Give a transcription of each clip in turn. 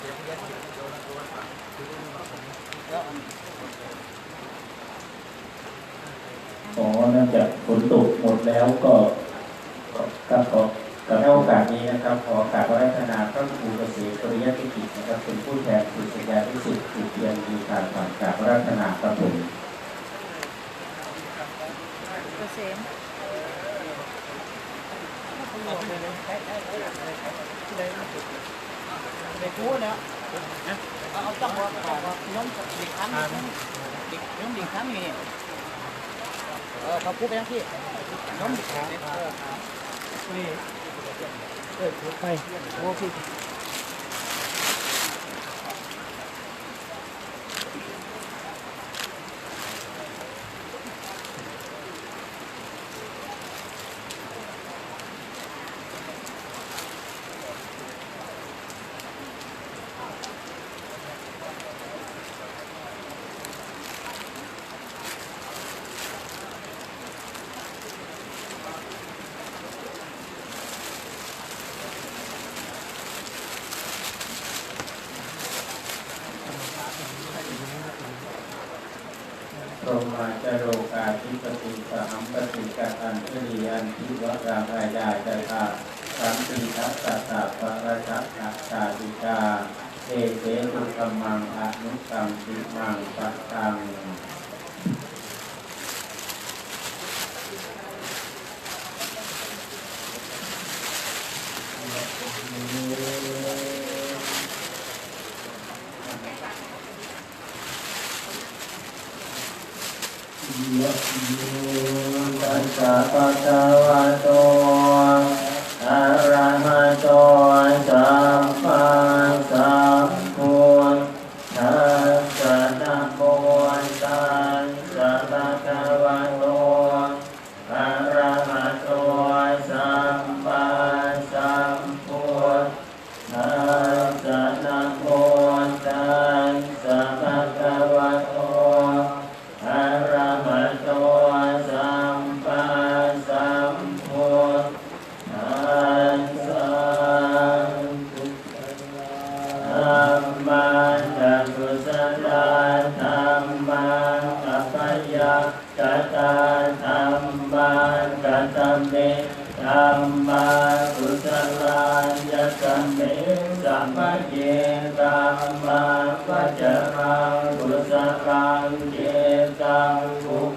อ๋อน่าจะกฝนตกหมดแล้วก็ครับขอกับให้โอกาสนี้นะครับ ขอโอกาสวรัฒนาพระครูเกษมปริยติกิจนะครับเป็นผู้แทนคุณสัญญาที่สุดถูกเรียนดีการผ่านจากวรัฒนาครับผมเกษมได้ได้ได้ได้ เด็กู้เแล้วเอาต้องว่าว่าน้องเด็กทั้งเด็กน้องเด็กทั้งนี่เออเขาพูดไปที่น้องเด็กทั้งนี่เออไปโอเค สรีอันทิวรามายาจตาสัมปิทัสสะสะปะระชักตาติกาเอเสลุกมังอนุกัมปิมังปัตตังอื สัพพะวะโต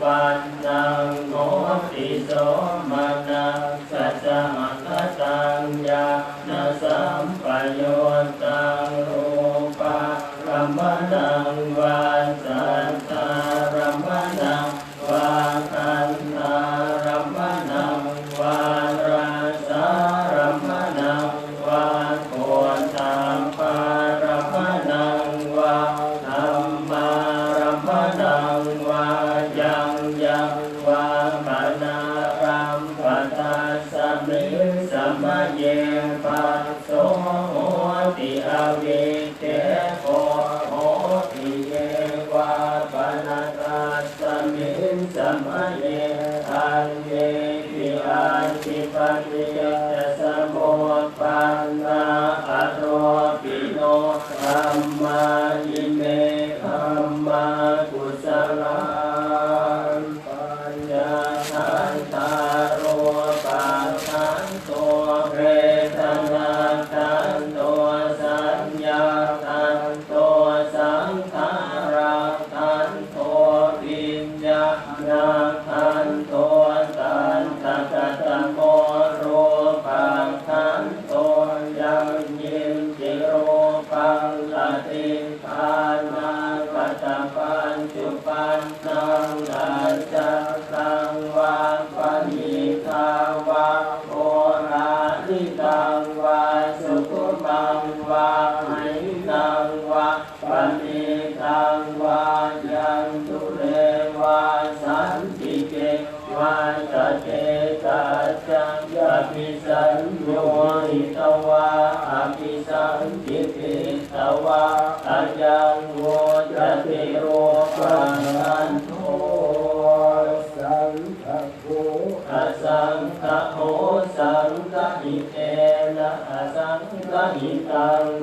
ปัญนังโหติโสมัง มิสัมเย จุปันตังนาจา tang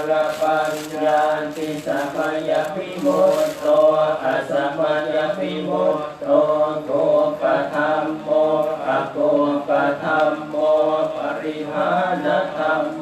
คลปัญญาติสัพพยพิโมตโตอัสัพพยพิโมตโตโกปะธรรมโมอะโกปะธรรมโมปริหานธรรม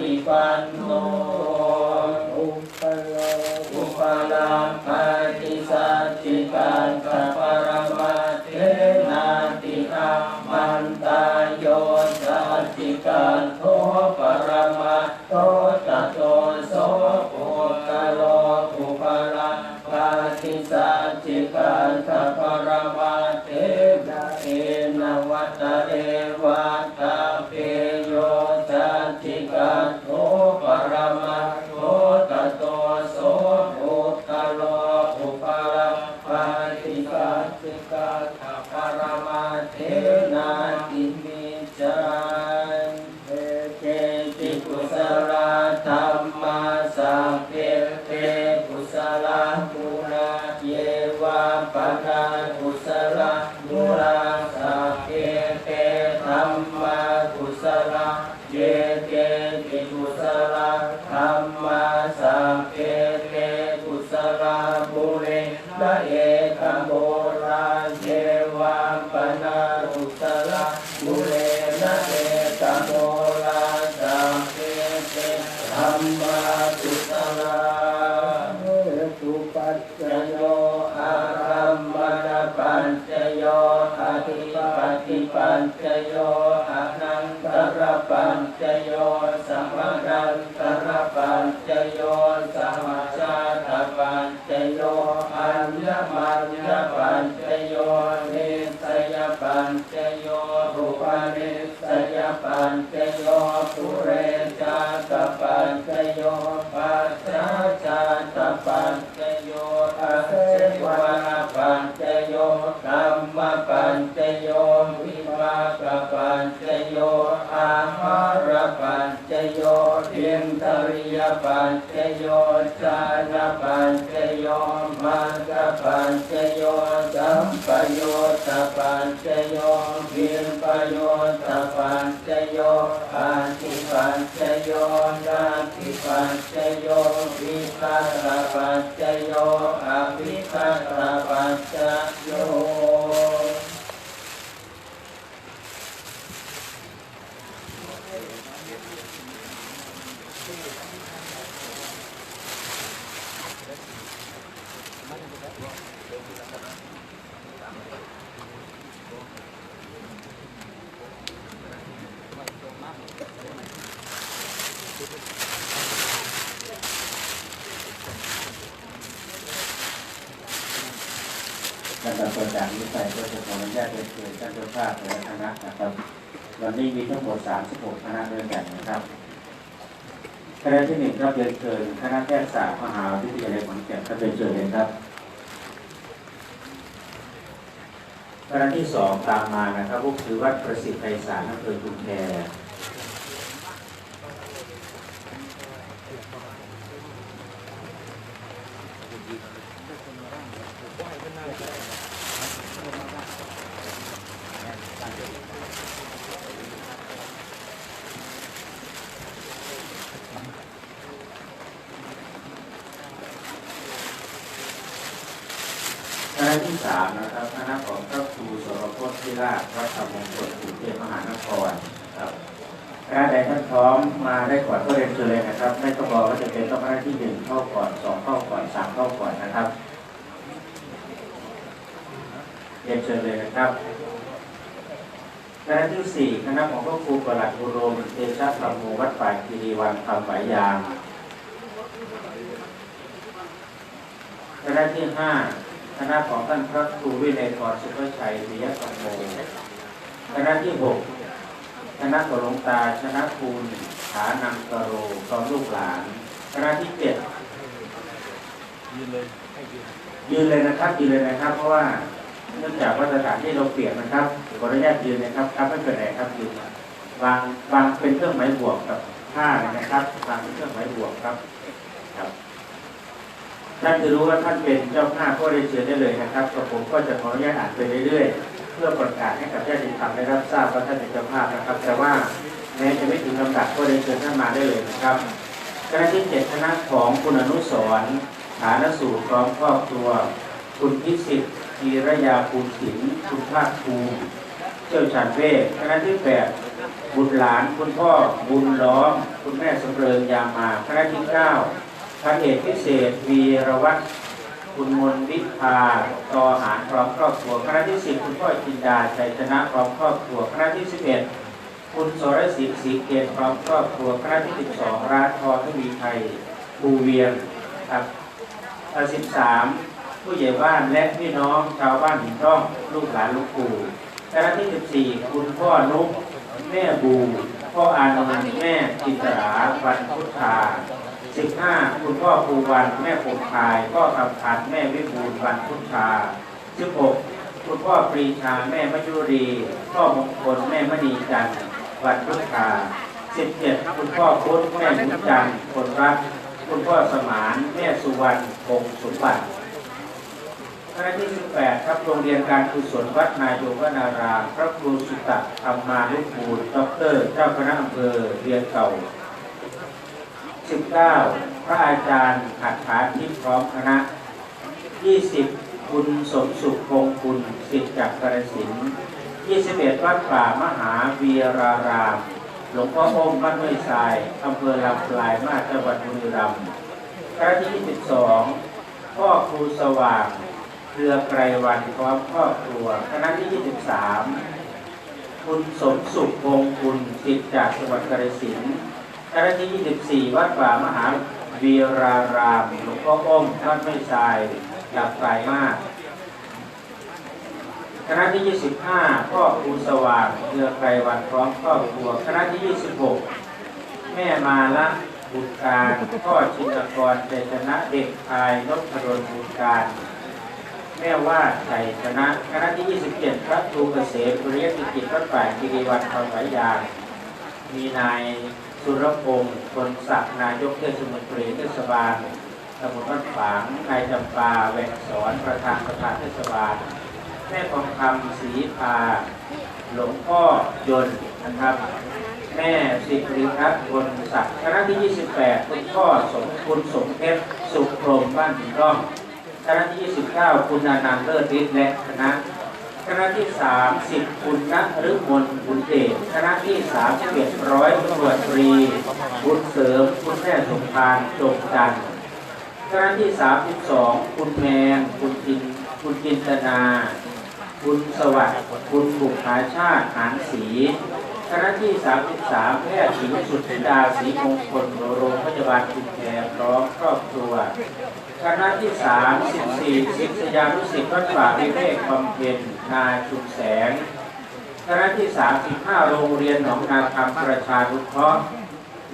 ฏิปันโน ปัญจโยอานันตระปัญจโยสัมมานันตระปัญจโยสัมมาชาตปัญจโยอัญญมัญญปัญจโยนิสยปัญจโยรูปนิสยปัญจโยสุเร ปัญจโยชานปัญจโยมังกปัญจโยสัมปโยตปัญจโยวินปโยตปัญจโยอาทิปัญจโยนาทิปัญจโยวิคาตปัญจโยอภิคาตปัญจโย ลำดับตัว จากนี้ไปก็จะขออนุญาตเรียนเชิญท่านเจ้าภาพและคณะนะครับวันนี้มีทั้งหมด 36 คณะด้วยกันนะครับคณะที่หนึ่งครับเรียนเชิญคณะแพทยศาสตร์มหาวิทยาลัยขอนแก่นครับเรียนเชิญเลยครับคณะที่สองตามมานะครับก็คือวัดประสิทธิ์ไพศาลอำเภอชุมแพ คณะที่สามนะครับคณะของพระครูสรพจน์พิราชวัดธรรมงคลกรุงเทพมหานครครับคณะใดท่านพร้อมมาได้ก่อนก็เรียนเชิญเลยนะครับ ไม่ต้องรอว่าจะเป็นต้องคณะที่หนึ่งเข้าก่อนสองเข้าก่อนสามเข้าก่อนนะครับเรียนเชิญเลยนะครับคณะที่สี่คณะของพระครูประหลัดบุโรมเตชะธรรมโมวัดป่าคีรีวันคำไหวยางคณะที่ห้า คณะของท่านพระครูวินัยพรสุภชัยวิยธรรมโมคณะที่หกคณะของหลวงตาชนะคุณฐานังกโรพร้อมลูกหลานคณะที่เจ็ดยืนเลยยืนเลยนะครับยืนเลยนะครับ เพราะว่าเนื่องจากว่าสถานที่เราเปลี่ยนนะครับขออนุญาตยืนนะครับครับไม่เป็นไรครับยืนวางวางเป็นเครื่องหมายบวกกับผ้าเลยนะครับวางเป็นเครื่องหมายบวกครับครับ ท่านจะรู้ว่าท่านเป็นเจ้าภาพก็เรียเชิญได้เลยนะครับกับผมก็จะขออนุญาตอ่านไปเรื่อยๆ เพื่อประกาศให้กับญาติธรรมได้รับทราบว่าท่านเป็นเจ้าภาพนะครับ แต่ว่าแม้จะไม่ถึงลำดับก็เรียเชิญท่านมาได้เลยนะครับคณะที่เจ็ดคณะของคุณอนุสรฐานสูตรพร้อมครอบครัว คุณพิสิทธิ์ธีรยาภูลศิลป์คุณภาคภูมิเชี่ยวชาญเวทคณะที่แปดบุตรหลานคุณพ่อบุญล้อมคุณแม่สำเริงยามาคณะที่เก้า พันเอกพิเศษวีรวัตรคุณมนวิภาต่อหารพร้อมครอบครัวคณะที่สิบคุณพ่อจินดาชัยชนะพร้อมครอบครัวคณะที่สิบเอ็ดคุณสรศิษฐ์ศรีเกตพร้อมครอบครัวคณะที่สิบสองร้านทอทวีไทยภูเวียงครับสิบสามผู้ใหญ่บ้านและพี่น้องชาวบ้านหินร่องลูกหลานลูกปู่คณะที่สิบสี่คุณพ่อนุกแม่บูพ่ออานนท์แม่จินตราวันพุทธา สิบห้าคุณพ่อภูวันแม่ผงพายพ่อคำพันธ์แม่วิบูลย์วันพุทธาสิบหกคุณพ่อปรีชาแม่มยุรีพ่อมงคลแม่มณีจันทร์วันพุทธาสิบเจ็ดคุณพ่อพุทธแม่บุญจันทร์คนรักคุณพ่อสมานแม่สุวรรณคงสมบัติคณะที่สิบแปดครับโรงเรียนการกุศลวัดนายกวนารามพระครูสุตตะธรรมานุบูรณ์ด็อกเตอร์เจ้าคณะอำเภอเรียนเก่า 19 พระอาจารย์หัตถาทิพย์พร้อมคณะ 20 คุณสมสุขคงคุณสิทธิ์จากกระสิน21 วัดป่ามหาวีราราม หลวงพ่อองค์บ้านห้วยทรายอำเภอลำปลายมาจังหวัดบุรีรัมย์คณะที่22พ่อครูสว่างเครือไกรวันพร้อมครอบครัวคณะที่ 23 คุณสมสุขคงคุณสิทธิ์จากจังหวัดกระสินธุ์ คณะที่ 24 วัดป่ามหาวีรารามหลวงพ่ออ้อมวัดไม่ทรายดับไกลมาก คณะที่ 25 พ่อครูสว่างเรือไกรวันพร้อมครอบครัว คณะที่ 26 แม่มาละบุตรการพ่อชินกรเจชนะเด็กชายนพดลบุตรการแม่ว่าชัยชนะคณะที่ 27 พระครูเกษมปริยกิจวัดป่ากิริวันทองไหวยางมีนาย สุรพงศ์คนศักดิ์นายกเทศมนตรีเทศบาลตำบลบ้านฝางนายจำปาแหวกสอนประธานประธานเทศบาลแม่ทองคำศรีพา หลวงพ่อยนต์นะครับ แม่สิริรัตน์บนศักดิ์คณะที่ 28 คุณพ่อสมคุณสมเพชรสุขพรมบ้านหินร่องคณะที่ 29 คุณอานันต์เลิศฤทธิ์และคณะ คณะที่30คุณณฤมลบุญเดชคณะที่31ร้อยตรวจตรี บุญเสริม คุณแม่สมภารจงจันทร์คณะที่32คุณแมนคุณจินคุณจินตนา คุณสวัสดิ์คุณบุคาชาติหานศรีคณะที่ 33 แพทย์หญิงสุทธิดาศรีมงคลโรงพยาบาลคุณแพรพร้อมครอบครัว คณะที่สามสิบสี่ศิษยานุศิษย์วัดป่าวิเวกบำเพ็ญนาชุมแสง คณะที่สามสิบห้าโรงเรียนหนองนาคำประชานุเคราะห์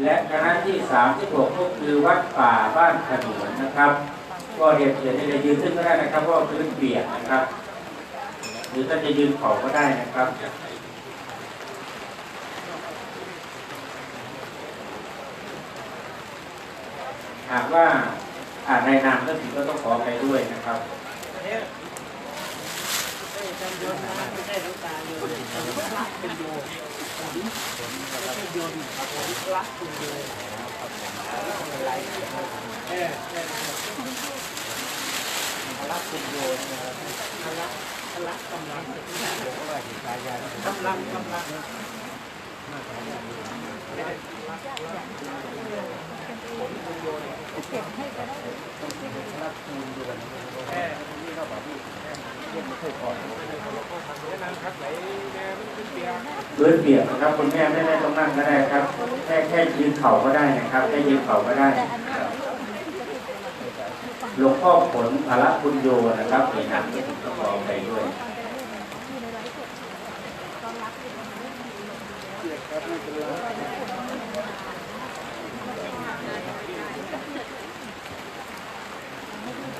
และคณะที่สามสิบหกก็คือวัดป่าบ้านขนุนนะครับ ก็เรียนเชิญได้เลยยืนขึ้นก็ได้นะครับเพราะพื้นเปียกนะครับ หรือท่านจะยืนเข่าก็ได้นะครับหากว่า ในนามก็ผิดก็ต้องขอไปด้วยนะครับเละคุณโยนรับพละพละกำลังกำลังกำลัง พื้นเปียกนะครับคุณแม่ไม่ได้ต้องนั่งก็ได้ครับ แค่แค่ยืนเข่าก็ได้นะครับแค่ยืนเข่าก็ได้หลวงพ่อผลพระคุณโยนะครับเอกนามขอไปด้วยเจ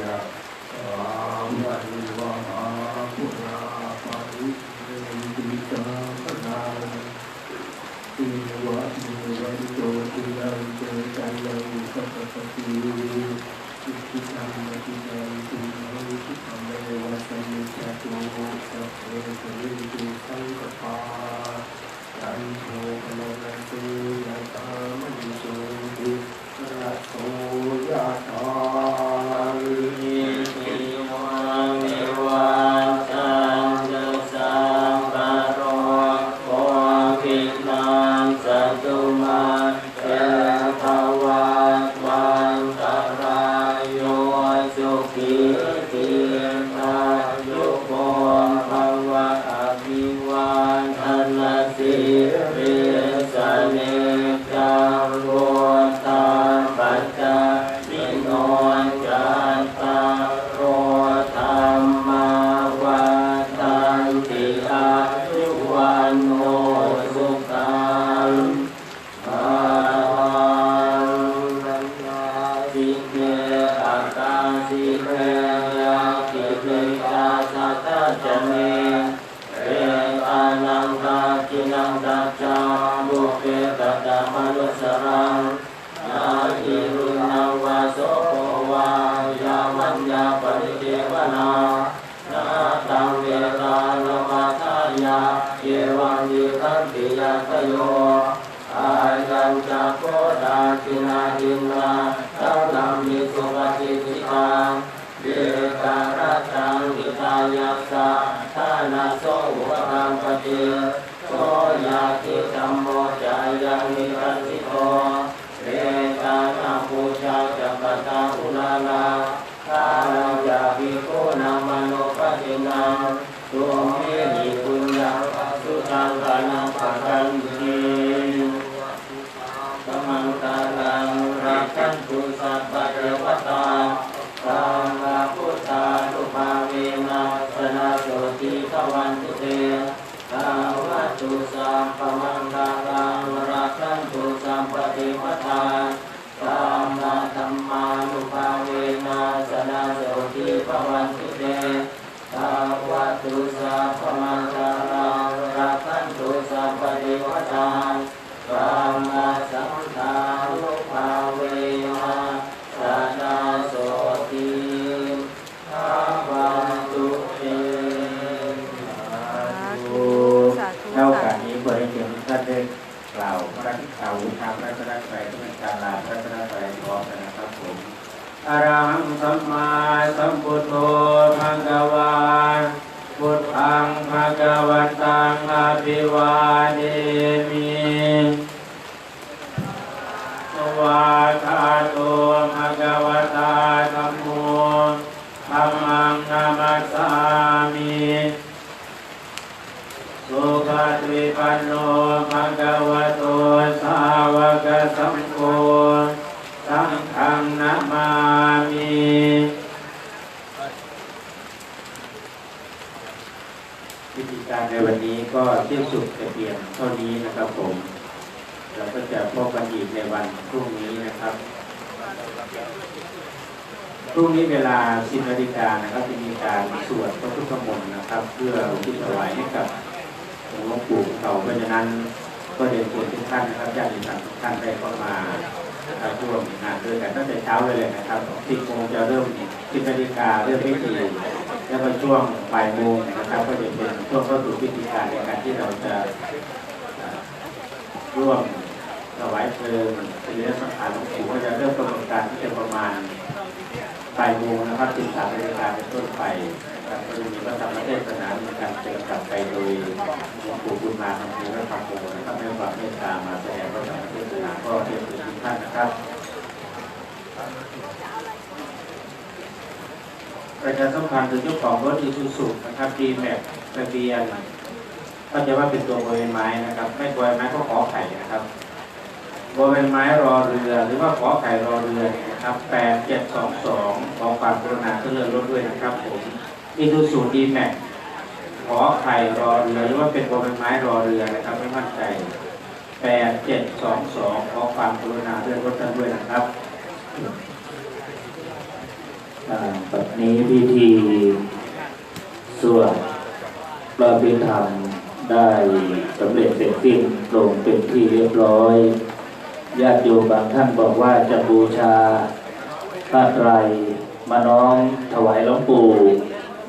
ยะสามวันวะหาปุราปาริเรนติกาปนาติวะนิวันโตติยันเตจันโลกัปปติอิทิตังมะติยันติโหติธรรมเมวะสัมมิจตุสัพเพเทวิตุสังกปาจันโทปนรตุยะตามณิโสติระโสยะถา งกากินังตัจจาบุเปตตะมนุสรังนาอิรุนังวาโสโวายามัญญาปริเทวนานาตังเวตานมาทายาเยวังยิคันติยาตโยอายังจะโคดาคินาหินาตังนัมมิสุปฏิทิตังเบการะตังหิตายัสสะทานาโสอุปกัมปติ โสยาติธัมโมจายังนิรันติโกเรตานาปูชาจัปตาอุลาลาคาราภิโกนามโนปตินังตุมเมหิปุญญังสุตังกานังปัจจันติ สมังตาลังรักขันตุสัพพะเทวตาสังฆพุทธานุภาเวนะสนาโสติภวันตุเตสาว ร้อมๆกันนะครับผมอะระหังสัมมาสัมพุทโธภะคะวาพุทธังภะคะวันตังอะภิวาเทมิสวาคาโตภะคะวตาธัมโมธัมมังนามัสสามิ สุขตวิปันโนภะคะวะโตสาวกสังโฆสังฆังนามามิ วิธีการในวันนี้ก็ที่สุดแต่เพียงเท่านี้นะครับผมเราก็จะพบกันอีกในวันพรุ่งนี้นะครับ พรุ่งนี้เวลา10นาฬิกานะครับจะมีการสวดพระพุทธมนต์นะครับ เพื่อทิศถวายให้กับหลวงปู่เขาเพราะฉะนั้นก็เรียนเชิญทุกท่านนะครับญาติธรรมทุกท่านได้เข้ามานะครับร่วมงานด้วยกันตั้งแต่เช้าเลยเลยนะครับสิบโมงจะเริ่มสิบนาฬิกาเริ่มพิธี แล้วก็ช่วงบ่ายโมงนะครับ ก็จะเป็นช่วงเข้าสู่พิธีการในการที่เราจะร่วมถวายเพลิงศิลสังขารหลวงปู่ก็จะเริ่มกำหนการที่จะประมาณบ่ายโมงนะครับสิบสามนาฬิกาเป็นต้นไปครับก็จะมีพระธรรมเทศนาในการเจริญกลับไปโดยหลวงปู่บุญมาทำบุญและทำบุญนะครับให้ความเมตตามาแสดงพระธรรมเทศนาก็เรียนเชิญทุกท่านนะครับ ประชาสัมพันธ์ถึงเจ้าของรถอีซูซุนะครับดีแม็กทะเบียนก็จะว่าเป็นตัวบริเวณไม้นะครับ ไม่บริเวณไม้ก็ขอไข่นะครับบริเวณไม้รอเรือหรือว่าขอไข่รอเรือนะครับแปดเจ็ดสองสองขอความกรุณาเลื่อนรถด้วยนะครับผมอีซูซุดีแม็กขอไข่รอเรือหรือว่าเป็นบนไม้รอเรือนะครับไม่มั่นใจแปดเจ็ดสองสองขอความกรุณาเลื่อนรถด้วยนะครับ บบนี้พิธีสวดพระพิธรรมได้สำเร็จเสร็จสิ้นลงเป็นที่เรียบร้อย ญาติโยมบางท่านบอกว่าจะบูชาพระไตรมาน้อมถวายหลวงปู่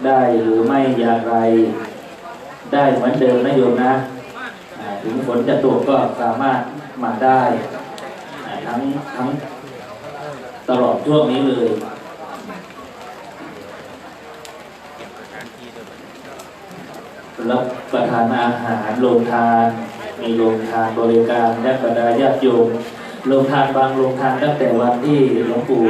ได้หรือไม่อย่างไร ได้เหมือนเดิมนะโยมนะถึงฝนจะตกก็สามารถมาได้ ทั้งทั้งตลอดช่วงนี้เลย รับประทานอาหารโรงทาน มีโรงทานบริการและบรรดาญาติโยมโรงทานบางโรงทานตั้งแต่วันที่หลวงปู่